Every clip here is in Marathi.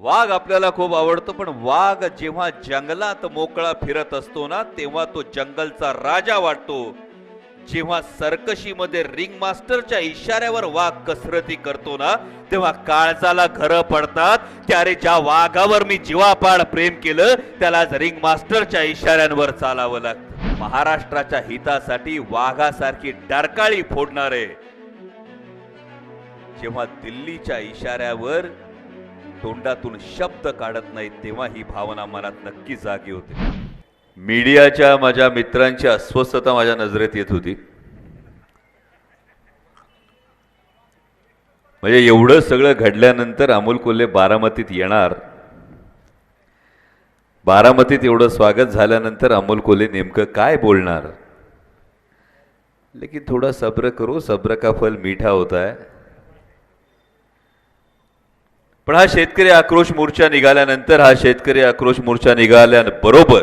वाघ आपल्याला खूप आवडतो पण वाघ जेव्हा जंगलात मोकळा फिरत असतो ना तेव्हा तो जंगलचा राजा वाटतो. जेव्हा सर्कशीमध्ये रिंग मास्टरच्या इशाऱ्यावर वाघ कसरती करतो ना तेव्हा काळजाला घर पडतात. त्यारे ज्या वाघावर मी जीवापाड प्रेम केलं त्याला आज रिंग मास्टरच्या इशाऱ्यांवर चालावं लागतं. महाराष्ट्राच्या हितासाठी वाघासारखी डरकाळी फोडणारे. जेव्हा दिल्लीच्या इशाऱ्यावर तोंडातून शब्द काढत नाहीत तेव्हा ही भावना मनात नक्की जागी होते. मीडियाच्या माझ्या मित्रांची अस्वस्थता माझ्या नजरेत येत होती. म्हणजे एवढं सगळं घडल्यानंतर अमोल कोल्हे बारामतीत येणार. बारामतीत एवढं स्वागत झाल्यानंतर अमोल कोल्हे नेमकं काय बोलणार? लेकिन थोडा सब्र करो सब्र का फल मीठा होता है? पण हा शेतकरी आक्रोश मोर्चा निघाल्यानंतर हा शेतकरी आक्रोश मोर्चा निघाल्याबरोबर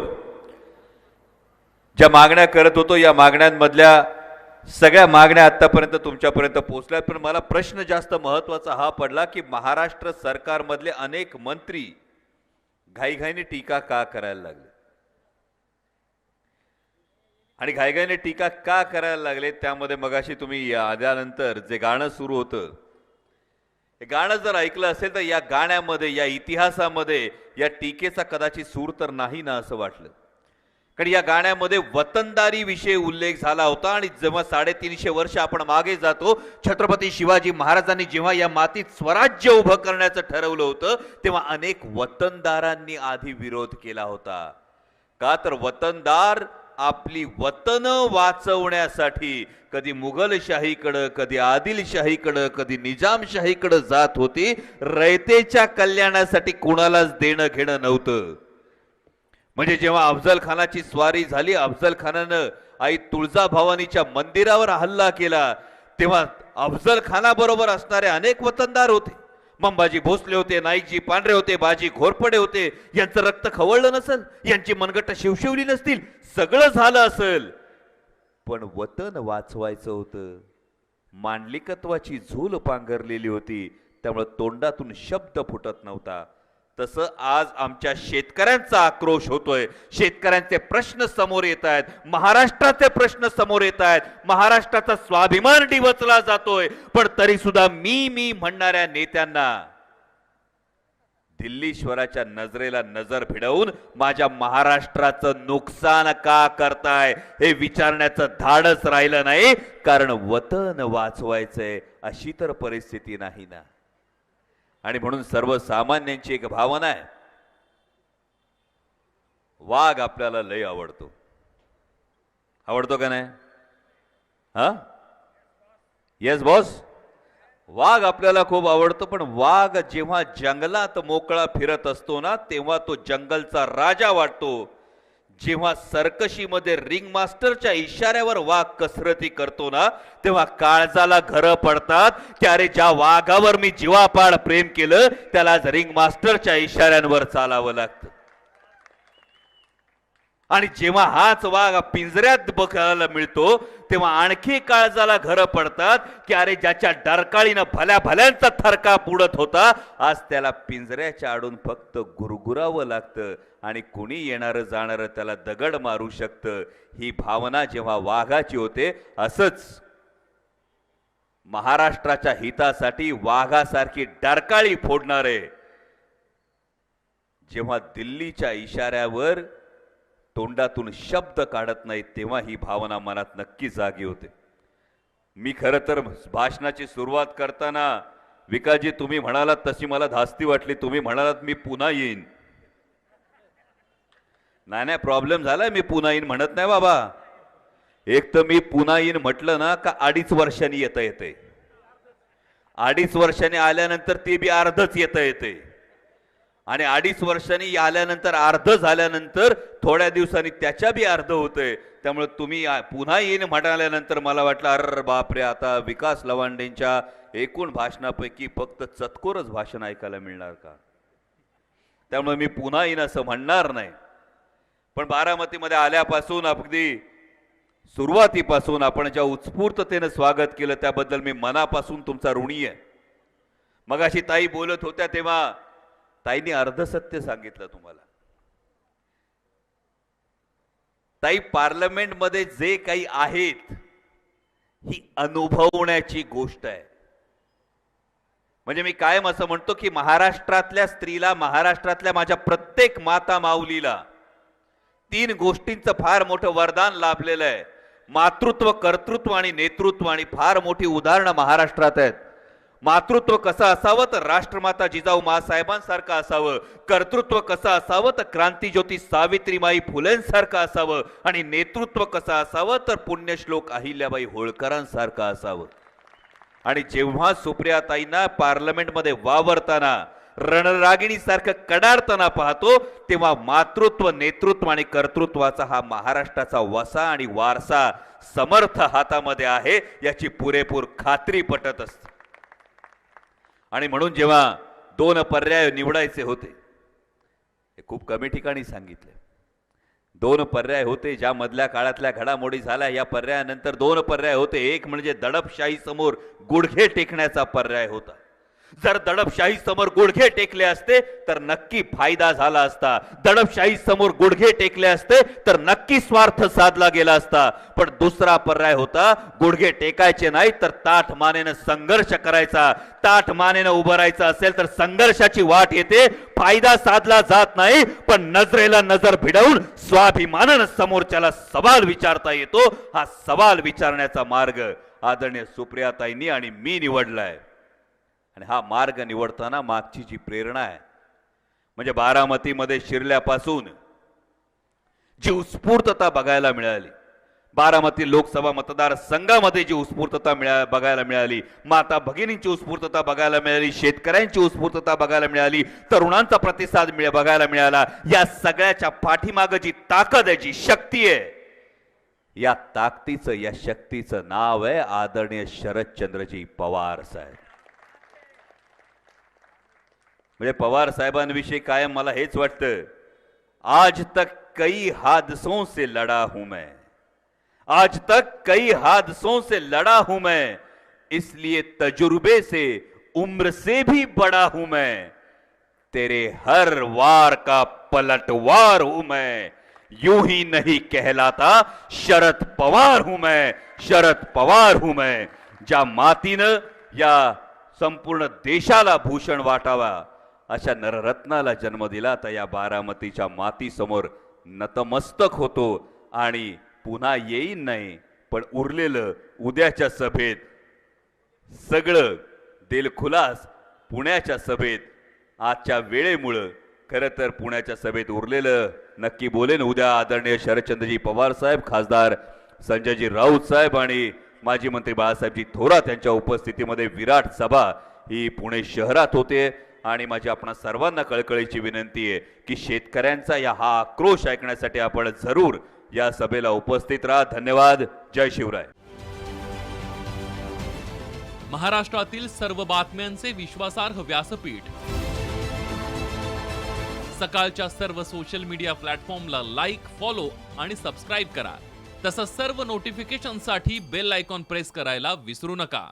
ज्या मागण्या करत होतो या मागण्यांमधल्या सगळ्या मागण्या आत्तापर्यंत तुमच्यापर्यंत पोहोचल्यात पण मला प्रश्न जास्त महत्त्वाचा हा पडला की महाराष्ट्र सरकारमधले अनेक मंत्री घाईघाईने टीका का करायला लागले? आणि घाईघाईने टीका का करायला लागले? त्यामध्ये मगाशी तुम्ही या आल्यानंतर जे गाणं सुरू होतं हे गाणं जर ऐकलं असेल तर या गाण्यामध्ये या इतिहासामध्ये या टीकेचा कदाचित सूर तर नाही ना असं वाटलं. कारण या गाण्यामध्ये वतनदारी विषयी उल्लेख झाला होता आणि जेव्हा साडेतीनशे वर्ष आपण मागे जातो छत्रपती शिवाजी महाराजांनी जेव्हा या मातीत स्वराज्य उभं करण्याचं ठरवलं होतं तेव्हा अनेक वतनदारांनी आधी विरोध केला होता. का तर वतनदार आपली वतन वाचवण्यासाठी कधी मुघलशाहीकडं कधी आदिलशाहीकडं कधी निजामशाहीकडं जात होती रयतेच्या कल्याणासाठी कुणालाच देणं घेणं नव्हतं. म्हणजे जेव्हा अफजल खानाची स्वारी झाली अफजल खानानं आई तुळजाभवानीच्या मंदिरावर हल्ला केला तेव्हा अफजल खानाबरोबर असणारे अनेक वतनदार होते. मंबाजी भोसले होते नाईकजी पांढरे होते बाजी घोरपडे होते यांचं रक्त खवळलं नसेल यांची मनगट शिवशिवली नसतील सगळं झालं असेल. पण वतन वाचवायचं होतं. मांडलिकत्वाची झूल पांघरलेली होती त्यामुळे तोंडातून शब्द फुटत नव्हता. तसं आज आमच्या शेतकऱ्यांचा आक्रोश होतोय. शेतकऱ्यांचे प्रश्न समोर येत आहेत. महाराष्ट्राचे प्रश्न समोर येत आहेत. महाराष्ट्राचा स्वाभिमान डिवचला जातोय. पण तरी सुद्धा मी मी म्हणणाऱ्या नेत्यांना दिल्लीश्वराच्या नजरेला नजर भिडवून माझ्या महाराष्ट्राचं नुकसान का करताय हे विचारण्याचं धाडच राहिलं नाही. कारण वतन वाचवायचंय अशी तर परिस्थिती नाही ना. आणि म्हणून सर्वसामान्यांची एक भावना आहे. वाघ आपल्याला लय आवडतो. आवडतो का नाही? हा? येस बॉस वाघ आपल्याला खूप आवडतो पण वाघ जेव्हा जंगलात मोकळा फिरत असतो ना तेव्हा तो जंगलचा राजा वाटतो. जेव्हा सर्कशीमध्ये रिंग मास्टरच्या इशाऱ्यावर वाघ कसरती करतो ना तेव्हा काळजाला घर पडतात. की अरे ज्या वाघावर मी जीवापाड प्रेम केलं त्याला आज रिंग मास्टरच्या इशाऱ्यांवर चालावं लागतं. आणि जेव्हा हाच वाघ पिंजऱ्यात बघायला मिळतो तेव्हा आणखी काळजाला घर पडतात. की अरे ज्याच्या डरकाळीनं भल्या भल्यांचा थरका बुडत होता आज त्याला पिंजऱ्याच्या आडून फक्त गुरगुरावं लागतं. आणि कुणी येणारं जाणारं त्याला दगड मारू शकतं ही भावना जेव्हा वाघाची होते असंच महाराष्ट्राच्या हितासाठी वाघासारखी डरकाळी फोडणारे जेव्हा दिल्लीच्या इशाऱ्यावर तोंडातून शब्द काढत नाहीत तेव्हा ही भावना मनात नक्की जागी होते. मी खरं तर भाषणाची सुरुवात करताना विकाजी तुम्ही म्हणालात तशी मला धास्ती वाटली तुम्ही म्हणालात मी पुन्हा येईन. नाही नाही प्रॉब्लेम झालाय मी पुन्हा येईन म्हणत नाही बाबा. एक तर मी पुन्हा येईन म्हटलं ना का अडीच वर्षांनी येता येते अडीच वर्षांनी आल्यानंतर ते बी अर्धच येता येते आणि अडीच वर्षांनी आल्यानंतर अर्ध झाल्यानंतर थोड्या दिवसांनी त्याच्या बी अर्ध होतंय. त्यामुळे तुम्ही पुन्हा येईन म्हणाल्यानंतर मला वाटलं अर बापरे आता विकास लवांडेंच्या एकूण भाषणापैकी फक्त चतकोरच भाषण ऐकायला मिळणार का? त्यामुळे मी पुन्हा येईन असं म्हणणार नाही. पण बारामतीमध्ये आल्यापासून अगदी सुरुवातीपासून आपण ज्या उत्स्फूर्ततेनं स्वागत केलं त्याबद्दल मी मनापासून तुमचा ऋणी आहे. मग अशी ताई बोलत होत्या तेव्हा ताईंनी अर्धसत्य सांगितलं तुम्हाला. ताई पार्लमेंटमध्ये जे काही आहेत ही अनुभवण्याची गोष्ट आहे. म्हणजे मी कायम असं म्हणतो की महाराष्ट्रातल्या स्त्रीला महाराष्ट्रातल्या माझ्या प्रत्येक माता माऊलीला तीन गोष्टींचं फार मोठं वरदान लाभलेलं आहे. मातृत्व कर्तृत्व आणि नेतृत्व आणि फार मोठी उदाहरणं महाराष्ट्रात आहेत. मातृत्व कसं असावं तर राष्ट्रमाता जिजाऊ मासाहेबांसारखं असावं. कर्तृत्व कसं असावं तर क्रांतीज्योती सावित्रीमाई फुलेंसारखं असावं. आणि नेतृत्व कसं असावं तर पुण्यश्लोक अहिल्याबाई होळकरांसारखं असावं. आणि जेव्हा सुप्रियाताईंना पार्लमेंटमध्ये वावरताना रणरागिणीसारखं कडाडताना पाहतो तेव्हा मातृत्व नेतृत्व आणि कर्तृत्वाचा हा महाराष्ट्राचा वसा आणि वारसा समर्थ हातामध्ये आहे याची पुरेपूर खात्री पटत असते. आणि म्हणून जेव्हा दोन पर्याय निवडायचे होते हे खूप कमी ठिकाणी सांगितले. दोन पर्याय होते ज्या मधल्या काळातल्या घडामोडी झाल्या या पर्यायानंतर दोन पर्याय होते. एक म्हणजे दडपशाही समोर गुडघे टेकण्याचा पर्याय होता. जर दडपशाही समोर गुडघे टेकले असते तर नक्की फायदा झाला असता. दडपशाही समोर गुडघे टेकले असते तर नक्की स्वार्थ साधला गेला असता. पण दुसरा पर्याय होता गुडघे टेकायचे नाही तर ताठ मानेनं संघर्ष करायचा. ताठ मानेनं उभं राहायचं असेल तर संघर्षाची वाट येते. फायदा साधला जात नाही पण नजरेला नजर भिडवून स्वाभिमानानं समोरच्याला सवाल विचारता येतो. हा सवाल विचारण्याचा मार्ग आदरणीय सुप्रियाताईंनी आणि मी निवडलाय. आणि हा मार्ग निवडताना मागची जी प्रेरणा आहे म्हणजे बारामतीमध्ये शिरल्यापासून जी उत्स्फूर्तता बघायला मिळाली बारामती लोकसभा मतदारसंघामध्ये जी उत्स्फूर्तता मिळा बघायला मिळाली माता भगिनींची उत्स्फूर्तता बघायला मिळाली शेतकऱ्यांची उत्स्फूर्तता बघायला मिळाली तरुणांचा प्रतिसाद मिळ बघायला मिळाला या सगळ्याच्या पाठीमागं जी ताकद आहे जी शक्ती आहे या ताकदीचं या शक्तीचं नाव आहे आदरणीय शरदचंद्रजी पवार साहेब. म्हणजे पवार साहेबांविषयी कायम मला हेच वाटतं, आज तक कई हादसों से लड़ा हूँ मैं. आज तक कई हादसों से लड़ा हूँ मैं, इसलिए तजुर्बे से, उम्र से भी बड़ा हूँ मैं. तेरे हर वार का पलटवार हूँ मैं. यूँ ही नहीं कहलाता, शरद पवार हूँ मैं, शरद पवार हूँ मैं. ज्या मातीनं या संपूर्ण देशाला भूषण वाटावा. अशा नररत्नाला जन्म दिला. तर या बारामतीच्या मातीसमोर नतमस्तक होतो आणि पुन्हा येईन नाही. पण उरलेलं उद्याच्या सभेत सगळं दिलखुलास पुण्याच्या सभेत. आजच्या वेळेमुळं खरं तर पुण्याच्या सभेत उरलेलं नक्की बोलेन उद्या आदरणीय शरदचंद्रजी पवार साहेब खासदार संजयजी राऊत साहेब आणि माजी मंत्री बाळासाहेबजी थोरात यांच्या उपस्थितीमध्ये विराट सभा ही पुणे शहरात होते. आणि माझी आपणा सर्वांना कळकळीची विनंती आहे की शेतकऱ्यांचा या हा आक्रोश ऐकण्यासाठी आपण जरूर या सभेला उपस्थित राहा. धन्यवाद. जय शिवराय. महाराष्ट्रातील सर्व बातम्यांचे विश्वासार्ह व्यासपीठ. सकाळच्या सर्व सोशल मीडिया प्लॅटफॉर्मला लाईक फॉलो आणि सबस्क्राईब करा. तसंच सर्व नोटिफिकेशनसाठी बेल आयकॉन प्रेस करायला विसरू नका.